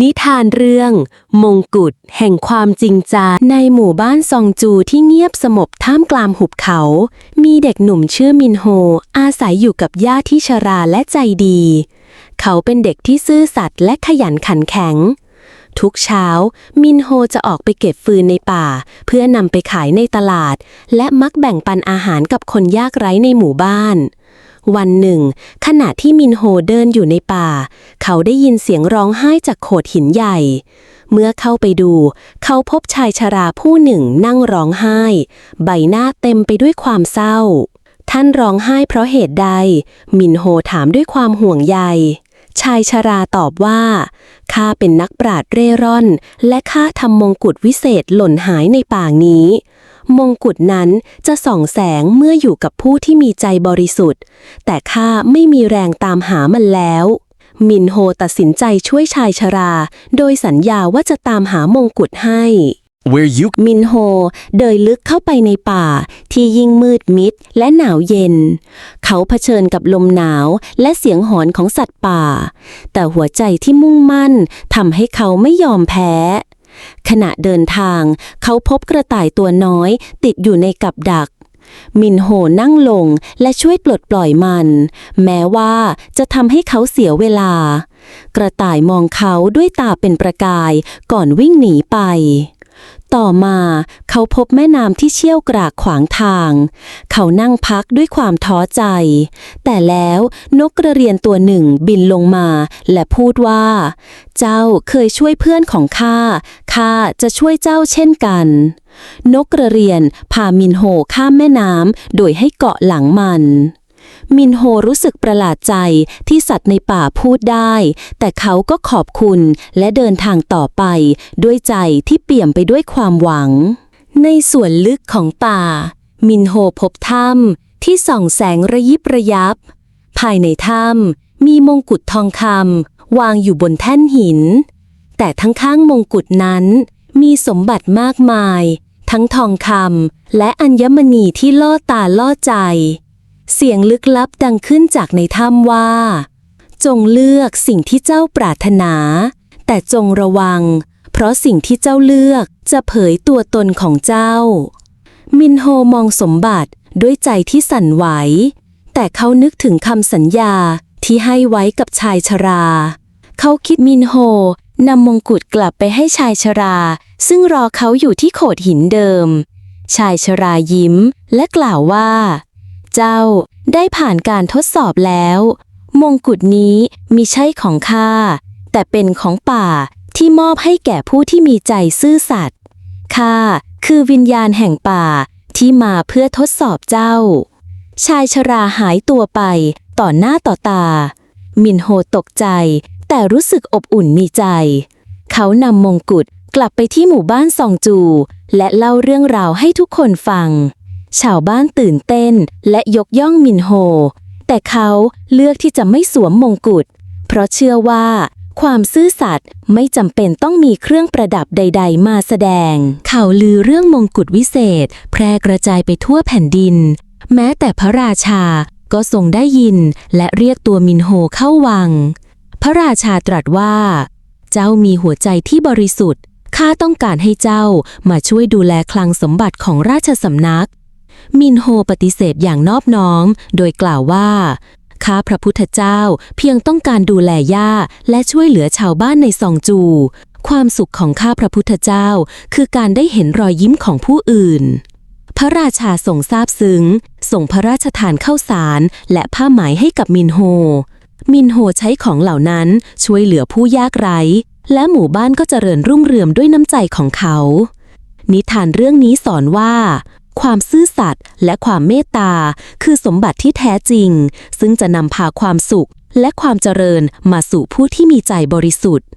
นิทานเรื่อง มงกุฎแห่งความจริงใจในหมู่บ้านซองจูที่เงียบสงบท่ามกลางหุบเขา มีเด็กหนุ่มชื่อมินโฮ อาศัยอยู่กับย่าที่ชราและใจดี เขาเป็นเด็กที่ซื่อสัตย์และขยันขันแข็ง ทุกเช้า มินโฮจะออกไปเก็บฟืนในป่า เพื่อนำไปขายในตลาด และมักแบ่งปันอาหารกับคนยากไร้ในหมู่บ้าน วันหนึ่ง ขณะที่มินโฮเดินอยู่ในป่า เขาได้ยินเสียงร้องไห้จากโขดหินใหญ่ เมื่อเข้าไปดู เขาพบชายชราผู้หนึ่งนั่งร้องไห้ ใบหน้าเต็มไปด้วยความเศร้า ท่านร้องไห้เพราะเหตุใด มินโฮถามด้วยความห่วงใย ชายชราตอบว่า ข้าเป็นนักปราดเร่ร่อน และข้าทำมงกุฎวิเศษหล่นหายในป่านี้ มงกุฎนั้นจะส่องแสงเมื่ออยู่กับผู้ที่มีใจบริสุทธิ์ แต่ข้าไม่มีแรงตามหามันแล้ว มินโฮตัดสินใจช่วยชายชรา โดยสัญญาว่าจะตามหามงกุฎให้ Where you มินโฮ เดินลึกเข้าไปในป่า ที่ยิ่งมืดมิดและหนาวเย็น เขาเผชิญกับลมหนาวและเสียงหอนของสัตว์ป่า แต่หัวใจที่มุ่งมั่นทำให้เขาไม่ยอมแพ้ ขณะเดินทาง เขาพบกระต่ายตัวน้อย ติดอยู่ในกับดัก มินโฮนั่งลงและช่วยปลดปล่อยมัน แม้ว่าจะทำให้เขาเสียเวลา กระต่ายมองเขาด้วยตาเป็นประกายก่อนวิ่งหนีไป ต่อมาเขาพบแม่น้ำที่เชี่ยวกรากขวางทาง เขานั่งพักด้วยความท้อใจ แต่แล้วนกกระเรียนตัวหนึ่งบินลงมาและพูดว่า เจ้าเคยช่วยเพื่อนของข้า ข้าจะช่วยเจ้าเช่นกัน นกกระเรียนพามินโฮข้ามแม่น้ำโดยให้เกาะหลังมัน มินโฮรู้สึกประหลาดใจที่สัตว์ในป่าพูดได้ แต่เขาก็ขอบคุณและเดินทางต่อไป ด้วยใจที่เปี่ยมไปด้วยความหวัง ในส่วนลึกของป่า มินโฮพบถ้ำที่ส่องแสงระยิบระยับ ภายในถ้ำมีมงกุฎทองคำวางอยู่บนแท่นหิน แต่ทั้งข้างมงกุฎนั้นมีสมบัติมากมาย ทั้งทองคำและอัญมณีที่ล่อตาล่อใจ เสียงลึกลับดังขึ้นจากในถ้ำว่า จงเลือกสิ่งที่เจ้าปรารถนา แต่จงระวัง เพราะสิ่งที่เจ้าเลือกจะเผยตัวตนของเจ้า มินโฮมองสมบัติด้วยใจที่สั่นไหว แต่เขานึกถึงคำสัญญาที่ให้ไว้กับชายชรา เขาคิดมินโฮนำมงกุฎกลับไปให้ชายชรา ซึ่งรอเขาอยู่ที่โขดหินเดิม ชายชรายิ้มและกล่าวว่า เจ้า ได้ผ่านการทดสอบแล้ว มงกุฎนี้มิใช่ของข้า แต่เป็นของป่าที่มอบให้แก่ผู้ที่มีใจซื่อสัตย์ข้าคือวิญญาณแห่งป่าที่มาเพื่อทดสอบเจ้า ชายชราหายตัวไปต่อหน้าต่อตา มินโฮตกใจ แต่รู้สึกอบอุ่นในใจ เขานำมงกุฎกลับไปที่หมู่บ้านซองจู และเล่าเรื่องราวให้ทุกคนฟัง ชาวบ้านตื่นเต้นและยกย่องมินโฮ แต่เขาเลือกที่จะไม่สวมมงกุฎ เพราะเชื่อว่า ความซื่อสัตย์ไม่จำเป็นต้องมีเครื่องประดับใด ๆ มาแสดง ข่าวลือเรื่องมงกุฎวิเศษ แพร่กระจายไปทั่วแผ่นดิน แม้แต่พระราชาก็ทรงได้ยินและเรียกตัวมินโฮเข้าวัง พระราชาตรัสว่า เจ้ามีหัวใจที่บริสุทธิ์ข้าต้องการให้เจ้ามาช่วยดูแลคลังสมบัติของราชสำนัก มินโฮปฏิเสธอย่างนอบน้อม โดยกล่าวว่าข้าพระพุทธเจ้าเพียงต้องการดูแลย่าและช่วยเหลือชาวบ้านในซองจู ความสุขของข้าพระพุทธเจ้า คือการได้เห็นรอยยิ้มของผู้อื่น พระราชาทรงซาบซึ้ง ส่งพระราชทานข้าวสาร และผ้าไหมให้กับมินโฮ มินโฮใช้ของเหล่านั้นช่วยเหลือผู้ยากไร้ และหมู่บ้านก็เจริญรุ่งเรืองด้วยน้ำใจของเขา นิทานเรื่องนี้สอนว่า ความซื่อสัตย์และความเมตตา คือสมบัติที่แท้จริง ซึ่งจะนำพาความสุขและความเจริญมาสู่ผู้ที่มีใจบริสุทธิ์